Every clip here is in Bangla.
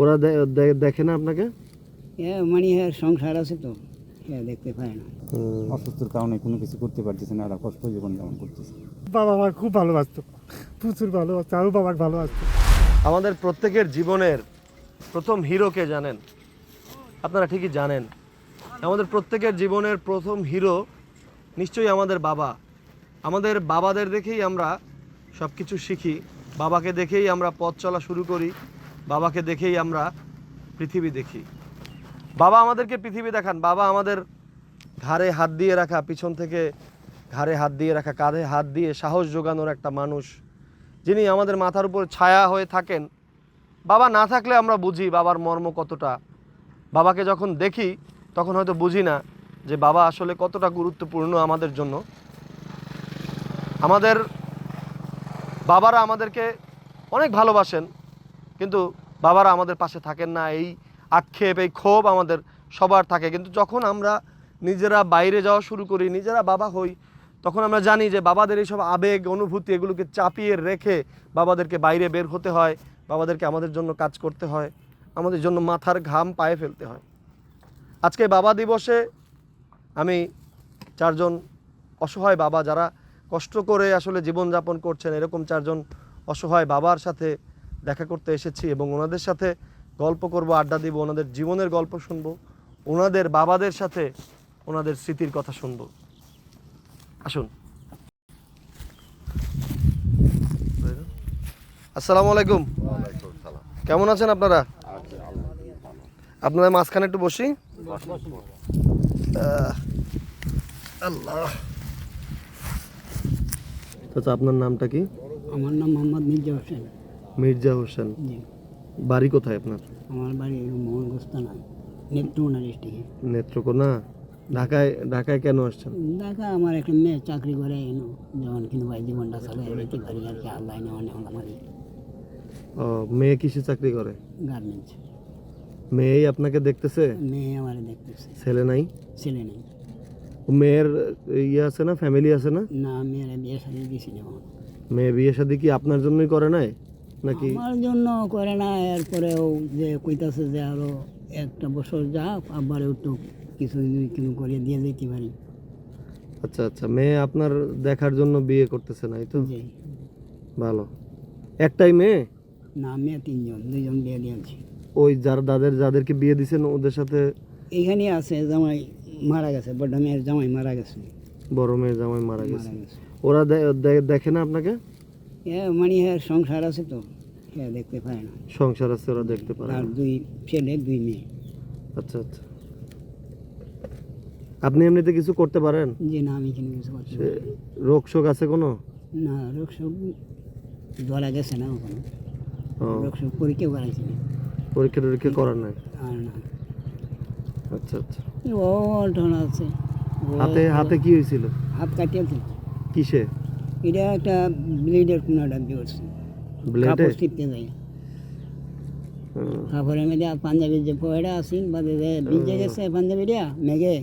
ওরা দেখে না আপনাকে? এ মানে হ্যাঁ সংসার আছে তো। হ্যাঁ দেখতে পায় না। অসুস্থর কারণে কোনো কিছু করতে পারতেছে না এরা কষ্ট জীবন যাপন করতেছে। বাবা আমার খুব ভালোবাসতো। প্রচুর ভালোবাসতো আরও বাবাকে ভালোবাসতো। আমাদের প্রত্যেকের জীবনের প্রথম হিরোকে জানেন? আপনারা ঠিকই জানেন। আমাদের প্রত্যেকের জীবনের প্রথম হিরো নিশ্চয়ই আমাদের বাবা। আমাদের বাবাদের দেখেই আমরা সব কিছু শিখি। বাবাকে দেখেই আমরা পথ চলা শুরু করি। বাবাকে দেখেই আমরা পৃথিবী দেখি। বাবা আমাদেরকে পৃথিবী দেখান। বাবা আমাদের ঘাড়ে হাত দিয়ে রাখা, পিছন থেকে ঘাড়ে হাত দিয়ে রাখা, কাঁধে হাত দিয়ে সাহস যোগানোর একটা মানুষ, যিনি আমাদের মাথার উপর ছায়া হয়ে থাকেন। বাবা না থাকলে আমরা বুঝি বাবার মর্ম কতটা। বাবাকে যখন দেখি, তখন হয়তো বুঝি না যে বাবা আসলে কতটা গুরুত্বপূর্ণ আমাদের জন্য। আমাদের বাবারা আমাদেরকে অনেক ভালোবাসেন, কিন্তু বাবারা আমাদের পাশে থাকেন না, এই আক্ষেপ, এই ক্ষোভ আমাদের সবার থাকে। কিন্তু যখন আমরা নিজেরা বাইরে যাওয়া শুরু করি, নিজেরা বাবা হই, তখন আমরা জানি যে বাবাদের এইসব আবেগ, অনুভূতি, এগুলোকে চাপিয়ে রেখে বাবাদেরকে বাইরে বের হতে হয়, বাবাদেরকে আমাদের জন্য কাজ করতে হয়, আমাদের জন্য মাথার ঘাম পায়ে ফেলতে হয়। আজকে বাবা দিবসে আমি চারজন অসহায় বাবা যারা কষ্ট করে আসলে জীবনযাপন করছেন, এরকম চারজন অসহায় বাবার সাথে দেখা করতে এসেছি এবং ওনাদের সাথে গল্প করব আড্ডা দিব ওনাদের জীবনের গল্প শুনব ওনাদের বাবাদের সাথে ওনাদের স্মৃতির কথা শুনব। আসুন। আসসালামু আলাইকুম। কেমন আছেন আপনারা? আপনাদের মাঝখানে একটু বসি। আল্লাহ। চাচা আপনার নামটা কি? আমার নাম মোহাম্মদ মির্জা হোসেন। মির্জা হোসেন জি। বাড়ি কোথায় আপনার? আমার বাড়ি মোহনগোস্তা নয় নেত্রকোনা ডিস্ট্রিক্টে নেত্রকোনা? ঢাকায় ঢাকায় কেন আসছেন? দেখা আমার একটা মেয়ে চাকরি করে এনো যেমন কিন্তু ভাই জীবনটা চলে যেতে পারি আর কি আল্লাহ নেওয়া নেওয়া আমারই ও মেয়ে কিসে চাকরি করে? গার্মেন্টস। মেয়েই আপনাকে দেখতেছে? মেয়ে আমার দেখতেছে। ছেলে নাই? ছেলে নেই। ও মেয়ের ইয়ে আছে না ফ্যামিলি আছে না? না মেয়ের বিয়ে সাথে দিয়েছি না। মেয়ে বিয়ে শাদি কি আপনার জন্যই করে নাই? নাকি? আমার জন্য করে না এরপরেও যে কইতাছে যে আরও একটা বছর যাক আবার একটু কিছু যদি কিছু করে দিয়ে যেতে পারি। আচ্ছা আচ্ছা মেয়ে আপনার দেখার জন্য বিয়ে করতেছে না তো? যে ভালো। একটাই মেয়ে? না মেয়ে তিনজন দুইজন বিয়ে দিয়েছি ওই যার দাদের যাদেরকে বিয়ে দিছেন ওদের সাথে? এইখানে আছে জামাই মারা গেছে বড় মেয়ের জামাই মারা গেছে। বড় মেয়ে জামাই মারা গেছে। ওরা দেখে না আপনাকে? এ মানে হ্যাঁ সংসার আছে তো হ্যাঁ দেখতে পায় না। সংসার আছে ওরা দেখতে পারে আর দুই ছেলে দুই মেয়ে। আচ্ছা আচ্ছা। আপনি এমনিতে কিছু করতে পারেন? যে না আমি কিনে কিছু করছি রোগ শোক আছে কোনো? না রোগ সব ধরা গেছে না ওখানে ও, রোগ সব পরীক্ষা করাইছি। পরীক্ষা টরীক্ষা করার নাই? আর না। আচ্ছা আচ্ছা। ও ধরা আছে। হাতে হাতে কি হয়েছিল? হাত কাটিয়ে কিসে? এটা একটা ব্লেডের কোনো কাপড় টিপতে যাই কাপড়ের মধ্যে পাঞ্জাবির যে যে ভিজে গেছে পাঞ্জাবিটা মেঘে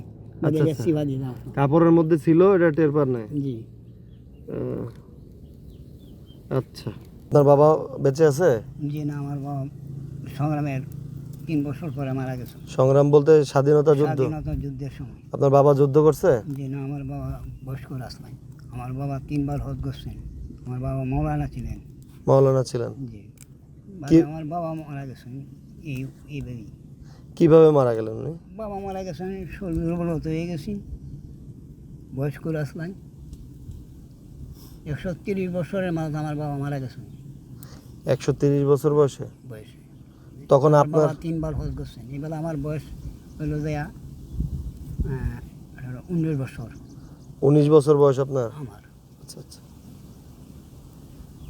আচ্ছা, আচ্ছা। কাপড়ের মধ্যে ছিল এটা টের পার নাই? জি। আচ্ছা। আপনার বাবা বেঁচে আছে? জি না আমার বাবা সংগ্রামের তিন বছর পরে মারা গেছে। সংগ্রাম বলতে স্বাধীনতা যুদ্ধ? স্বাধীনতা যুদ্ধের সময়। আপনার বাবা যুদ্ধ করছে? জি না আমার বাবা বয়স্ক রাস্তায়। আমার বাবা তিনবার হজ করছেন। আমার বাবা মৌলানা ছিলেন। মাওলানা ছিলেন। জি। আমার বাবা মারা গেছেন এই এইভাবেই কীভাবে মারা গেলেন উনি? বাবা মারা গেছেন শরীর দুর্বলত হয়ে গেছি। বয়স্ক রাস্তায়। একশো তিরিশ বছরের মাঝে আমার বাবা মারা গেছেন। একশো তিরিশ বছর বয়সে? বয়সে। তখন আপনার তিনবার হজ করছেন। এবার আমার বয়স হলো যে উনিশ বছর। উনিশ বছর বয়স আপনার? আমার। আচ্ছা আচ্ছা।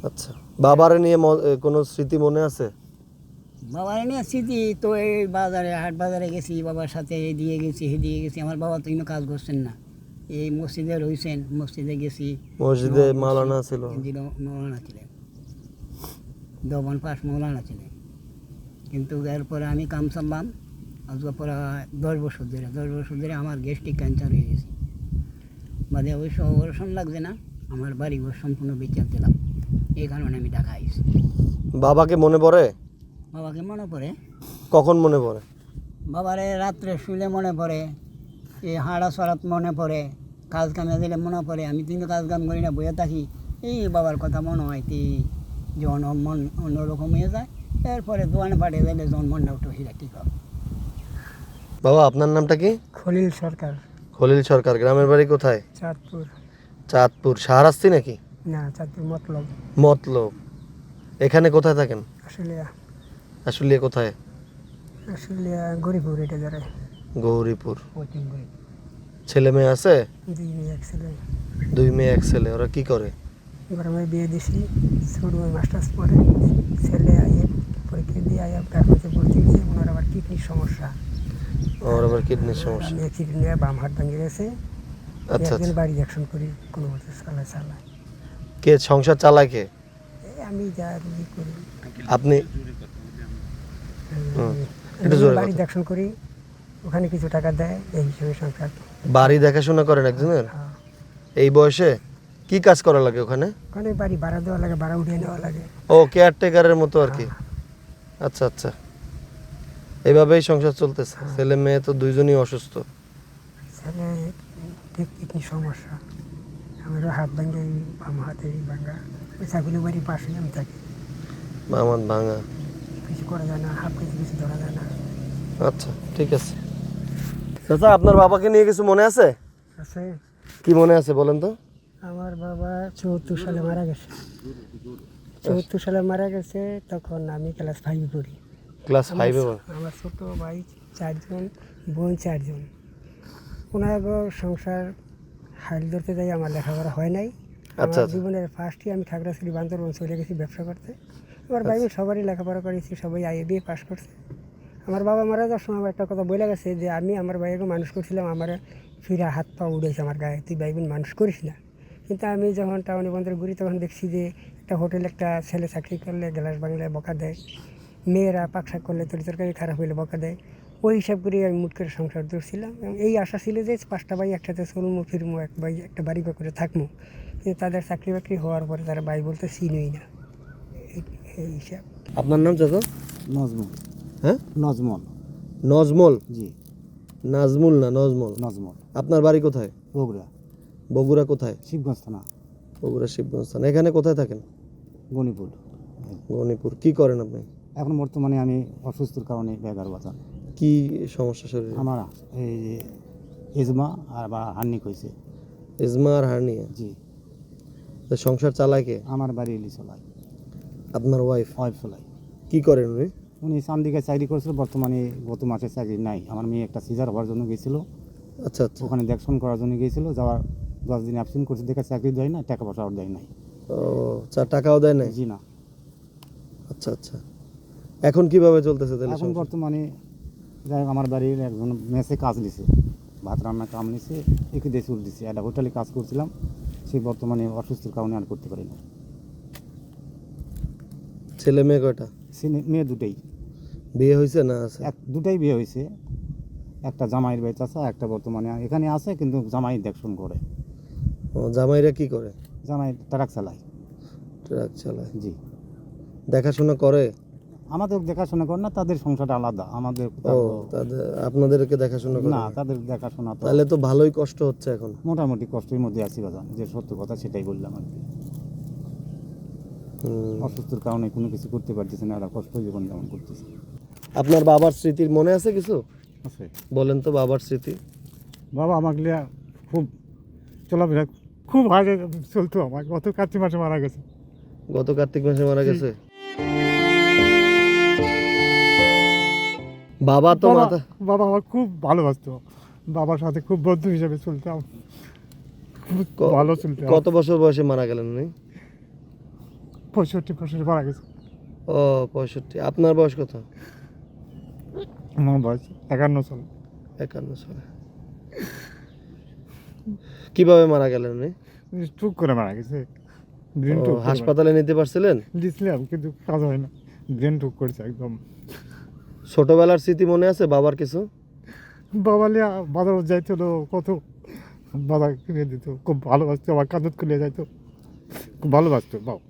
আচ্ছা। বাবারে নিয়ে কোনো স্মৃতি মনে আছে? বাবার নিয়ে স্মৃতি তো এই বাজারে হাট বাজারে গেছি বাবার সাথে এই দিয়ে গেছি হে দিয়ে গেছি। আমার বাবা তো কাজ করছেন না। এই মসজিদে রয়েছেন মসজিদে গেছি। মসজিদে মাওলানা ছিল। মৌলানা ছিলেন। দমন পাশ মৌলানা ছিলেন। কিন্তু এরপরে আমি কাম সারলাম। আজকে পরে দশ বছর ধরে দশ বছর ধরে আমার গ্যাস্ট্রিক ক্যান্সার হয়ে গেছে। বাদে অবশ্য অপারেশন লাগছে না। আমার বাড়ি ঘর সম্পূর্ণ বিচার দিলাম এই কারণে আমি ঢাকা আইছি। বাবাকে মনে পড়ে? বাবাকে মনে পড়ে। কখন মনে পড়ে? বাবারে রাত্রে শুলে মনে পড়ে এই হাড়া সরাত মনে পড়ে কাজ কামে দিলে মনে পড়ে আমি কিন্তু কাজ কাম করি না বইয়ে থাকি। এই বাবার কথা মনে হয় তি যখন মন অন্যরকম হয়ে যায় এরপরে দোকানে পাঠিয়ে দিলে যখন মনটা উঠে ঠিক হবে বাবা আপনার নামটা কি? খলিল সরকার। খলিল সরকার গ্রামের বাড়ি কোথায়? চাঁদপুর। চাঁদপুর। শাহরাস্তি নাকি? না চাঁদপুর মতলব। মতলব। এখানে কোথায় থাকেন? আসলে আসলে কোথায়? আসলে গৌরীপুর এটা যারা। গৌরীপুর। ছেলে মেয়ে আছে? দুই মেয়ে এক ছেলে। দুই মেয়ে এক ছেলে। ওরা কি করে? এবার আমি বিয়ে দিছি। ছোট মাস্টার্স পরে। ছেলে আইয়ে পরীক্ষা দিয়ে আইয়া প্রাইভেটে ভর্তি হয়েছে ওনার আবার কিডনির সমস্যা। ওর আবার কিডনির সমস্যা। কিডনি বাম হাত ভেঙে গেছে। আচ্ছা একদিন আচ্ছা বাড়ি অ্যাকশন করি কোনো মতে চালায় চালায়। কে সংসার চালায় কে? আমি যা ই করি। আপনি? একটু জোরে বাড়ি। অ্যাকশন করি ওখানে কিছু টাকা দেয় এই হিসেবে সংসার। বাড়ি দেখাশোনা করেন একজনের? হ্যাঁ। এই বয়সে? কি কাজ করা লাগে ওখানে? ওখানে বাড়ি ভাড়া দেওয়া লাগে ভাড়া উঠিয়ে নেওয়া লাগে। ও কেয়ারটেকারের মতো আর কি। আচ্ছা আচ্ছা। এইভাবেই সংসার চলতেছে। ছেলে মেয়ে তো দুইজনই অসুস্থ। ছেলে ঠিক কি সমস্যা। আমারও হাত ভাঙে এই বাম হাতে এই ভাঙা ওই ছাগলি বাড়ির পাশে আমি থাকি। আমার ভাঙা। কিছু করা যায় না হাত কিছু কিছু ধরা যায় না। আচ্ছা ঠিক আছে। চাচা আপনার বাবাকে নিয়ে কিছু মনে আছে? আছে। কি মনে আছে বলেন তো? আমার বাবা চৌত্তর সালে মারা গেছে। চৌত্তর সালে মারা গেছে তখন আমি ক্লাস ফাইভে পড়ি। ক্লাস আমার ফাইভে আমার ছোট ভাই চারজন বোন চারজন। ওনার সংসার হাইল ধরতে যাই আমার লেখাপড়া হয় নাই। আচ্ছা, আচ্ছা। জীবনের ফার্স্টই আমি খাগড়াছড়ি বান্দরবন চলে গেছি ব্যবসা করতে। আমার ভাই বোন সবারই লেখাপড়া করেছি সবাই আইএ বিয়ে পাস করছে। আমার বাবা মারা যাওয়ার সময় আমার একটা কথা বলে গেছে যে আমি আমার ভাইকে মানুষ করছিলাম আমার ফিরা হাত পা উড়েছে আমার গায়ে। তুই ভাই বোন মানুষ করিস না। কিন্তু আমি যখন টাউনে বন্দরে ঘুরি তখন দেখছি যে একটা হোটেলে একটা ছেলে চাকরি করলে গ্লাস বাংলায় বকা দেয়। মেয়েরা পাকশাক করলে তরি তরকারি খারাপ হইলে বকা দেয়। ওই হিসাব করে আমি মুট করে সংসার ধরছিলাম। এবং এই আশা ছিল যে পাঁচটা ভাই একসাথে চলমু ফিরমু এক ভাই একটা বাড়ি করে থাকব কিন্তু তাদের চাকরি বাকরি হওয়ার পরে তারা ভাই বলতে চিনই না। এই- এই হিসাব। আপনার নাম চাচা? নজমল। হ্যাঁ? নজমল। নজমল? জি। নাজমুল না নজমল? নজমল। আপনার বাড়ি কোথায়? বগুড়া। বগুড়া কোথায়? শিবগঞ্জ থানা। বগুড়া শিবগঞ্জ থানা। এখানে কোথায় থাকেন? গণিপুর। গণিপুর। কি করেন আপনি? এখন বর্তমানে আমি অসুস্থর কারণে বেগার বাজার কি সমস্যা শরীরে? আমার এই যে এজমা আর বা হান্নিক হয়েছে। ইজমা আর হার্নিয়া? জি। তো সংসার চালায় কে? আমার বাড়ি এলি চলাই। আপনার ওয়াইফ ওয়াইফ চলাই। কি করেন উনি? উনি চান্দিকে চাকরি করেছিল বর্তমানে গত মাসে চাকরি নাই। আমার মেয়ে একটা সিজার হওয়ার জন্য গেছিল। আচ্ছা আচ্ছা। ওখানে দেখশন করার জন্য গিয়েছিল যাওয়ার দশ দিন অ্যাবসেন্ট করছে দেখে চাকরি দেয় না টাকা পয়সাও দেয় নাই। ও চার টাকাও দেয় নাই? জি না। আচ্ছা আচ্ছা। এখন কীভাবে চলতেছে তাহলে এখন সংসার? বর্তমানে যাই হোক আমার বাড়ির একজন মেসে কাজ নিছে ভাত রান্না কাম নিছে একে দিয়ে চুল দিছে একটা হোটেলে কাজ করছিলাম সে বর্তমানে অসুস্থর কারণে আর করতে পারি না। ছেলে মেয়ে কয়টা? সে নে- মেয়ে দুটাই। বিয়ে হয়েছে না আছে? এক দুটাই বিয়ে হয়েছে একটা জামাইয়ের বাড়িতে আছে আর একটা বর্তমানে এখানে আছে কিন্তু জামাই দেখশন করে। ও জামাইরা কি করে? জামাই ট্রাক চালায়। ট্রাক চালায়। জি। দেখাশোনা করে? আমাদের দেখাশোনা করে না তাদের সংসারটা আলাদা। আমাদের ও তাদের আপনাদেরকে দেখাশোনা করে না? তাদের দেখাশোনা তো তাহলে তো ভালোই কষ্ট হচ্ছে এখন। মোটামুটি কষ্টের মধ্যে আছি বাজান যে সত্য কথা সেটাই বললাম আর কি। অসুস্থর কারণে কোনো কিছু করতে পারতেছে না এরা কষ্ট জীবন যাপন করতেছে। আপনার বাবার স্মৃতির মনে আছে কিছু? আছে। বলেন তো বাবার স্মৃতি। বাবা আমাকে লিয়া খুব চলাফেরা খুব আগে চলতো আমার গত কার্তিক মাসে মারা গেছে। গত কার্তিক মাসে মারা গেছে? বাবা তো বাবা- মাথা বাবা আমার খুব ভালোবাসতো। বাবার সাথে খুব বন্ধু হিসেবে চলতাম। খুব ভালো চলতাম কত বছর বয়সে মারা গেলেন উনি? পঁয়ষট্টি পঁয়ষট্টি মারা গেছে। ও পঁয়ষট্টি। আপনার বয়স কত? আমার বয়স একান্ন সাল। একান্ন সালে। কীভাবে মারা গেলেন উনি? টুক করে মারা গেছে। হাসপাতালে নিতে পারছিলেন? দিয়েছিলাম কিন্তু কাজ হয় না। ব্রেন টুক করেছে একদম। ছোটবেলার স্মৃতি মনে আছে বাবার কিছু? বাবা লিয়া বাজার যাইতো কত বাজার কিনে দিত খুব ভালোবাসতো আমার কাঁদত খুলে যাইতো। খুব ভালোবাসতো বাবা।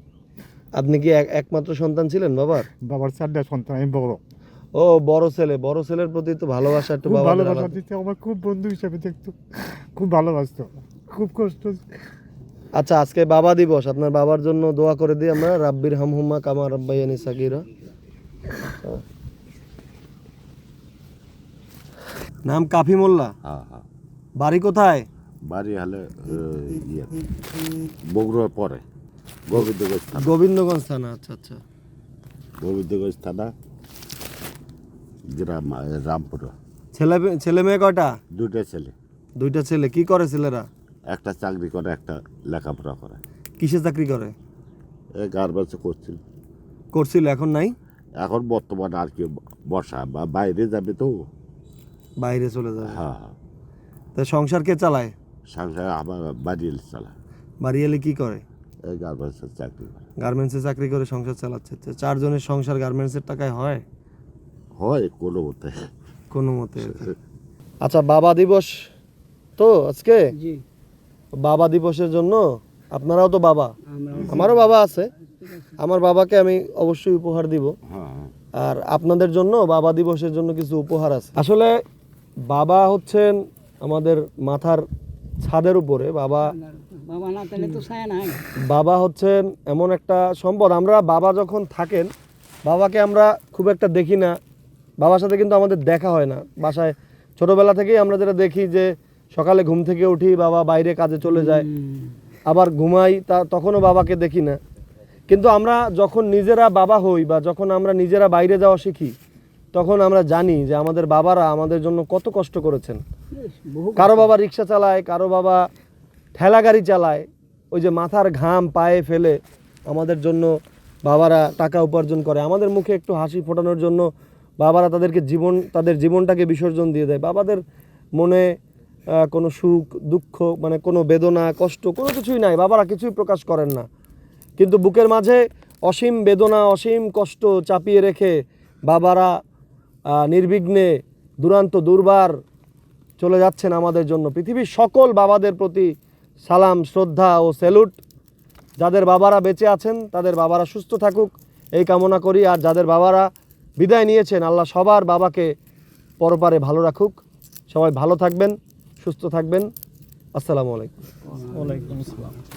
আপনি কি এক- একমাত্র সন্তান ছিলেন বাবার? বাবার চারটা সন্তান আমি বড়। ও বড় ছেলে বড় ছেলের প্রতি তো ভালোবাসা একটু ভালোবাসা দিতে আমার খুব বন্ধু হিসেবে দেখতো খুব ভালোবাসতো খুব কষ্ট। আচ্ছা আজকে বাবা দিবস আপনার বাবার জন্য দোয়া করে দিই আমরা রাব্বির হামহুম্মা কামা রাব্বাইয়ানি সাকিরা নাম কাফি মোল্লা। হ্যাঁ হ্যাঁ। বাড়ি কোথায়? বাড়ি হলে ইয়ে বগুড়ার পরে গোবিন্দগঞ্জ থানা। গোবিন্দগঞ্জ থানা আচ্ছা আচ্ছা। গোবিন্দগঞ্জ থানা গ্রাম রামপুর। ছেলে ছেলে মেয়ে কয়টা? দুইটা ছেলে। দুইটা ছেলে। কি করে ছেলেরা? একটা চাকরি করে একটা লেখাপড়া করে। কিসে চাকরি করে? এ গার্মেন্টসে করছিল। করছিল এখন নাই? এখন বর্তমানে আর কি বসা বা বাইরে যাবে তো। বাইরে চলে যাবে। হ্যাঁ। হ্যাঁ তা সংসার কে চালায়? সংসার আমার বাড়ি চালা বাড়ি এলে কি করে? এই গার্মেন্টসের চাকরি করে। গার্মেন্টসে চাকরি করে সংসার চালাচ্ছে। চারজনের সংসার গার্মেন্টসের টাকায় হয়? হয় কোনো মতে। কোনো মতে। আচ্ছা বাবা দিবস তো আজকে? জি। বাবা দিবসের জন্য আপনারাও তো বাবা। আমারও বাবা আছে। আমার বাবাকে আমি অবশ্যই উপহার দিব। হ্যাঁ। আর আপনাদের জন্য বাবা দিবসের জন্য কিছু উপহার আছে। আসলে বাবা হচ্ছেন আমাদের মাথার ছাদের উপরে বাবা বাবা না তাহলে তো ছায়া নাই। বাবা হচ্ছেন এমন একটা সম্পদ। আমরা বাবা যখন থাকেন বাবাকে আমরা খুব একটা দেখি না। বাবার সাথে কিন্তু আমাদের দেখা হয় না। বাসায় ছোটবেলা থেকেই আমরা যেটা দেখি যে সকালে ঘুম থেকে উঠি বাবা বাইরে কাজে চলে যায়। আবার ঘুমাই তা তখনও বাবাকে দেখি না। কিন্তু আমরা যখন নিজেরা বাবা হই বা যখন আমরা নিজেরা বাইরে যাওয়া শিখি তখন আমরা জানি যে আমাদের বাবারা আমাদের জন্য কত কষ্ট করেছেন। কারও বাবা রিক্সা চালায় কারও বাবা ঠেলা গাড়ি চালায় ওই যে মাথার ঘাম পায়ে ফেলে আমাদের জন্য বাবারা টাকা উপার্জন করে। আমাদের মুখে একটু হাসি ফোটানোর জন্য বাবারা তাদেরকে জীবন তাদের জীবনটাকে বিসর্জন দিয়ে দেয়। বাবাদের মনে কোনো সুখ দুঃখ মানে কোনো বেদনা কষ্ট কোনো কিছুই নাই। বাবারা কিছুই প্রকাশ করেন না। কিন্তু বুকের মাঝে অসীম বেদনা অসীম কষ্ট চাপিয়ে রেখে বাবারা নির্বিঘ্নে দুরান্ত দুর্বার চলে যাচ্ছেন আমাদের জন্য। পৃথিবীর সকল বাবাদের প্রতি সালাম, শ্রদ্ধা ও স্যালুট। যাদের বাবারা বেঁচে আছেন, তাদের বাবারা সুস্থ থাকুক, এই কামনা করি। আর যাদের বাবারা বিদায় নিয়েছেন, আল্লাহ সবার বাবাকে পরপারে ভালো রাখুক। সবাই ভালো থাকবেন, সুস্থ থাকবেন। আসসালামু আলাইকুম। ওয়ালাইকুম আসসালাম।